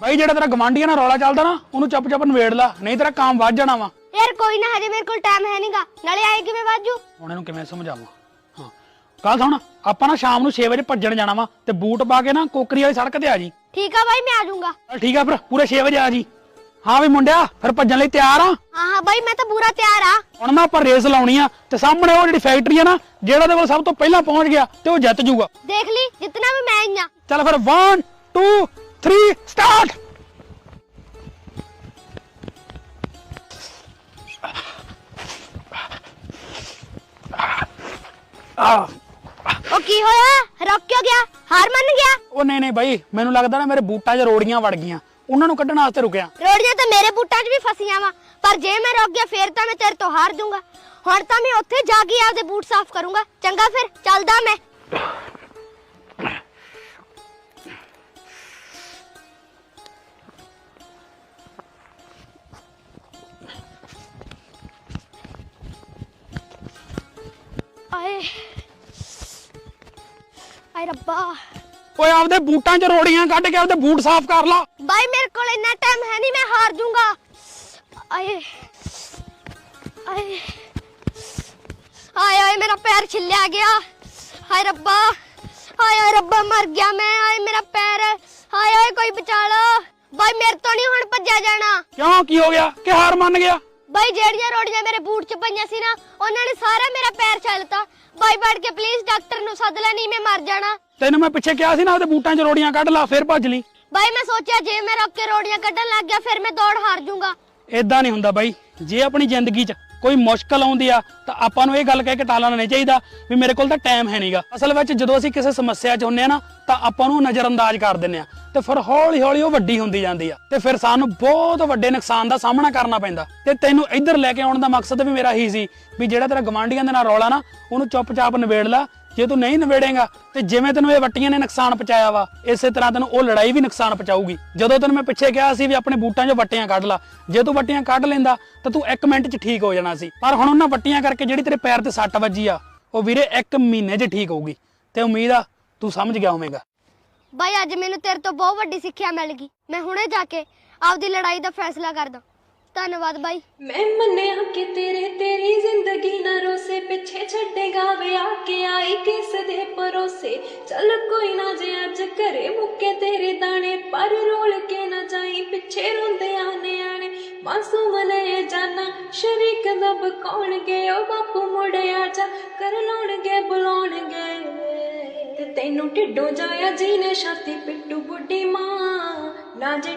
ਬਾਈ ਜਿਹੜਾ ਤੇਰਾ ਗਵਾਂਢੀਆਂ ਨਾਲ ਰੌਲਾ ਚੱਲਦਾ ਨਾ ਉਹਨੂੰ ਚੁੱਪ ਚਾਪ ਨਵੇੜ ਲਾ ਨਹੀਂ ਤੇਰਾ ਕੰਮ ਵੱਧ ਜਾਣਾ ਵਾ। ਯਾਰ ਕੋਈ ਨਾ ਹਜੇ ਮੇਰੇ ਕੋਲ ਟਾਈਮ ਹੈ ਨਹੀਂਗਾ ਨਾਲੇ ਆਏ ਕਿਵੇਂ ਵਾਜੂ ਹੁਣ ਇਹਨੂੰ ਕਿਵੇਂ ਸਮਝਾਵਾਂ? ਹਾਂ। ਕੱਲ ਸੁਣ ਆਪਾਂ ਨਾ ਸ਼ਾਮ ਨੂੰ 6 ਵਜੇ ਭੱਜਣ ਜਾਣਾ ਵਾ ਤੇ ਬੂਟ ਪਾ ਕੇ ਨਾ ਕੋਕਰੀ ਵਾਲੀ ਸੜਕ ਤੇ ਆ ਜੀ। ਠੀਕ ਆ ਬਾਈ ਮੈਂ ਆ ਜਾਊਂਗਾ। ਚੱਲ ਠੀਕ ਆ ਫਿਰ ਪੂਰੇ 6 ਵਜੇ ਆ ਜੀ। ਹਾਂ ਵੀ ਮੁੰਡਿਆ ਫਿਰ ਭੱਜਣ ਲਈ ਤਿਆਰ ਆ? ਹਾਂ ਹਾਂ ਬਾਈ ਮੈਂ ਤਾਂ ਪੂਰਾ ਤਿਆਰ ਆ। ਹੁਣ ਨਾ ਆਪਾਂ ਰੇਸ ਲਾਉਣੀ ਆ ਤੇ ਸਾਹਮਣੇ ਉਹ ਜਿਹੜੀ ਫੈਕਟਰੀ ਆ ਨਾ ਜਿਹੜਾ ਦੇ ਕੋਲ ਸਭ ਤੋਂ ਪਹਿਲਾਂ ਪਹੁੰਚ ਗਿਆ ਤੇ ਉਹ ਜਿੱਤ ਜੂਗਾ। ਦੇਖ ਲਈ ਜਿੰਨਾ ਵੀ ਮੈਂ ਹੀ ਆ। ਚੱਲ ਫਿਰ 1 2 3 ਸਟਾਰਟ ਆ ਉਹ ਕੀ ਹੋਇਆ? ਰੁਕ ਕਿਉਂ ਗਿਆ? ਹਾਰ ਮੰਨ ਗਿਆ? ਉਹ ਨਹੀਂ ਨਹੀਂ ਬਾਈ ਮੈਨੂੰ ਲੱਗਦਾ ਨਾ ਮੇਰੇ ਬੂਟਾਂ 'ਚ ਰੋੜੀਆਂ ਵੜ ਗਈਆਂ। ਉਹਨਾਂ ਨੂੰ ਕੱਢਣ ਵਾਸਤੇ ਰੁਕਿਆ। ਰੋੜੀਆਂ ਤਾਂ ਮੇਰੇ ਬੂਟਾਂ 'ਚ ਵੀ ਫਸੀਆਂ ਵਾ। ਪਰ ਜੇ ਮੈਂ ਰੁਕ ਗਿਆ ਫੇਰ ਤਾਂ ਮੈਂ ਤੇਰੇ ਤੋਂ ਹਾਰ ਜਾਊਂਗਾ ਹੁਣ ਤਾਂ ਮੈਂ ਉੱਥੇ ਜਾ ਕੇ ਆਪਦੇ ਬੂਟ ਸਾਫ਼ ਕਰੂੰਗਾ। ਚੰਗਾ ਫਿਰ ਚੱਲਦਾ ਮੈਂ। ਆਏ। ਆਏ ਰੱਬਾ। ਓਏ ਆਪਦੇ ਬੂਟਾਂ 'ਚ ਰੋੜੀਆਂ ਕੱਢ ਕੇ ਆਪਦੇ ਬੂਟ ਸਾਫ਼ ਕਰ ਲਾ। ਬਾਈ ਮੇਰੇ ਕੋਲ ਇੰਨਾ ਟਾਈਮ ਹੈ ਨਹੀਂ ਮੈਂ ਹਾਰ ਜਾਊਂਗਾ ਆਏ। ਆਏ। ਆਏ ਆਏ ਮੇਰਾ ਪੈਰ ਛਿੱਲਿਆ ਗਿਆ। ਹਾਏ ਰੱਬਾ। ਹਾਏ ਹਾਏ ਰੱਬਾ ਮਰ ਗਿਆ ਮੈਂ। ਆਏ ਮੇਰਾ ਪੈਰ। ਹਾਏ ਹਾਏ ਕੋਈ ਬਚਾ ਲਓ ਬਾਈ ਮੇਰੇ ਤੋਂ ਨਹੀਂ ਹੁਣ ਭੱਜਿਆ ਜਾਣਾ। ਕਿਉਂ? ਕੀ ਹੋ ਗਿਆ? ਕਿ ਹਾਰ ਮੰਨ ਗਿਆ? ਬਾਈ ਜਿਹੜੀਆਂ ਰੋੜੀਆਂ ਮੇਰੇ ਬੂਟ 'ਚ ਪਈਆਂ ਸੀ ਨਾ ਉਹਨਾਂ ਨੇ ਸਾਰਾ ਮੇਰਾ ਪੈਰ ਛਿੱਲਤਾ ਬਾਈ ਬੜ ਕੇ ਪਲੀਜ਼ ਡਾਕਟਰ ਨੂੰ ਸੱਦ ਲੈ ਨਹੀਂ ਮੈਂ ਮਰ ਜਾਣਾ। ਤੈਨੂੰ ਮੈਂ ਪਿੱਛੇ ਕਿਹਾ ਸੀ ਨਾ ਆਪਦੇ ਬੂਟਾਂ 'ਚ ਰੋੜੀਆਂ ਕੱਢ ਲਾ ਫਿਰ ਭੱਜ ਲਈ। ਬਾਈ ਮੈਂ ਸੋਚਿਆ ਜੇ ਮੈਂ ਰੁੱਕ ਕੇ ਰੋੜੀਆਂ ਕੱਢਣ ਲੱਗ ਗਿਆ ਫਿਰ ਮੈਂ ਦੌੜ ਹਾਰ ਜਾਊਂਗਾ ਇਦਾਂ ਨਹੀਂ ਹੁੰਦਾ ਬਾਈ। ਜੇ ਆਪਣੀ ਜ਼ਿੰਦਗੀ 'ਚ ਕੋਈ ਮੁਸ਼ਕਲ ਆਉਂਦੀ ਆ ਤਾਂ ਆਪਾਂ ਨੂੰ ਇਹ ਗੱਲ ਕਹਿ ਕੇ ਟਾਲਣਾ ਨਹੀਂ ਚਾਹੀਦਾ ਵੀ ਮੇਰੇ ਕੋਲ ਤਾਂ ਟਾਈਮ ਹੈ ਨਹੀਂਗਾ ਅਸਲ ਵਿੱਚ ਜਦੋਂ ਅਸੀਂ ਕਿਸੇ ਸਮੱਸਿਆ 'ਚ ਹੁੰਨੇ ਆ ਨਾ ਤਾਂ ਆਪਾਂ ਨੂੰ ਨਜ਼ਰਅੰਦਾਜ਼ ਕਰ ਦਿੰਨੇ ਆ। ਤੇ ਫਿਰ ਹੌਲੀ ਹੌਲੀ ਉਹ ਵੱਡੀ ਹੁੰਦੀ ਜਾਂਦੀ ਆ। ਤੇ ਫਿਰ ਸਾਨੂੰ ਬਹੁਤ ਵੱਡੇ ਨੁਕਸਾਨ ਦਾ ਸਾਹਮਣਾ ਕਰਨਾ ਪੈਂਦਾ। ਤੇ ਤੈਨੂੰ ਇੱਧਰ ਲੈ ਕੇ ਆਉਣ ਦਾ ਮਕਸਦ ਵੀ ਮੇਰਾ ਹੀ ਸੀ ਵੀ ਜਿਹੜਾ ਤੇਰਾ ਗਵਾਂਢੀਆਂ ਦੇ ਨਾਲ ਰੌਲਾ ਨਾ, ਉਹਨੂੰ ਚੁੱਪਚਾਪ ਨਿਬੇੜ ਲਾ। ਜੇ ਤੂੰ ਨਹੀਂ ਨਿਬੇੜੇਗਾ, ਤੇ ਜਿਵੇਂ ਤੈਨੂੰ ਇਹ ਵੱਟੀਆਂ ਨੇ ਨੁਕਸਾਨ ਪਹੁੰਚਾਇਆ ਵਾ, ਇਸੇ ਤਰ੍ਹਾਂ ਤੈਨੂੰ ਉਹ ਲੜਾਈ ਵੀ ਨੁਕਸਾਨ ਪਹੁੰਚਾਊਗੀ। ਜਦੋਂ ਤੈਨੂੰ ਮੈਂ ਪਿੱਛੇ ਕਿਹਾ ਸੀ ਵੀ ਆਪਣੇ ਬੂਟਾਂ 'ਚੋਂ ਵੱਟੀਆਂ ਕੱਢ ਲਾ, ਜੇ ਤੂੰ ਵੱਟੀਆਂ ਕੱਢ ਲੈਂਦਾ, ਤਾਂ ਤੂੰ 1 ਮਿੰਟ 'ਚ ਠੀਕ ਹੋ ਜਾਣਾ ਸੀ। ਪਰ ਹੁਣ ਉਹਨਾਂ ਵੱਟੀਆਂ ਕਰਕੇ ਜਿਹੜੀ ਤੇਰੇ ਪੈਰ ਤੇ ਸੱਟ ਵੱਜੀ ਆ, ਉਹ ਵੀਰੇ 1 ਮਹੀਨੇ 'ਚ ਠੀਕ ਹੋਊਗੀ। ਤੇ ਉਮੀਦ ਆ, ਤੂੰ ਸਮਝ ਗਿਆ ਹੋਵੇਂਗਾ। ਬਾਈ, ਅੱਜ ਮੈਨੂੰ ਤੇਰੇ ਤੋਂ ਬਹੁਤ ਵੱਡੀ ਸਿੱਖਿਆ ਮਿਲ ਗਈ। ਮੈਂ ਹੁਣੇ ਜਾ ਕੇ ਆਪਦੀ ਲੜਾਈ ਦਾ ਫੈਸਲਾ ਕਰਦਾ। ਧੰਨਵਾਦ ਬਾਈ। ਮੈਂ ਮੰਨਿਆ ਕਿ ਤੇਰੇ, ਤੇਰੀ ਜ਼ਿੰਦਗੀ ਨਾ ਰੋਸੇ। ਪਿੱਛੇ ਛੱਡੇਗਾ ਵਿਆਹ ਕੇ ਆਈ ਕਿਸ ਦੇ ਪਰੋਸੇ ਚੱਲ ਕੋਈ ਨਾ ਜੇ ਅੱਜ ਘਰੇ ਮੁੱਕੇ ਤੇਰੇ ਦਾਣੇ, ਪਰ ਰੋਲ ਕੇ ਨਾ ਜਾਈ ਪਿੱਛੇ ਰੋਂਦੇ ਆ ਨਿਆਣੇ। ਮਾਸੂਮ ਨੇ ਜਾਨਾ ਸ਼ਰੀਕ ਦਬ ਕੌਣਗੇ, ਉਹ ਬਾਪੂ ਮੁੜਿਆ ਜਾ। ਕਰ ਲਾਉਣਗੇ, ਬੁਲਾਉਣਗੇ। ਤੇ ਤੈਨੂੰ ਢਿੱਡੋਂ ਜਾਇਆ ਜੀ ਨੇ ਛਾਤੀ ਪਿੱਟੂ ਬੁੱਢੀ ਮਾਂ ਨਾ ਜੇ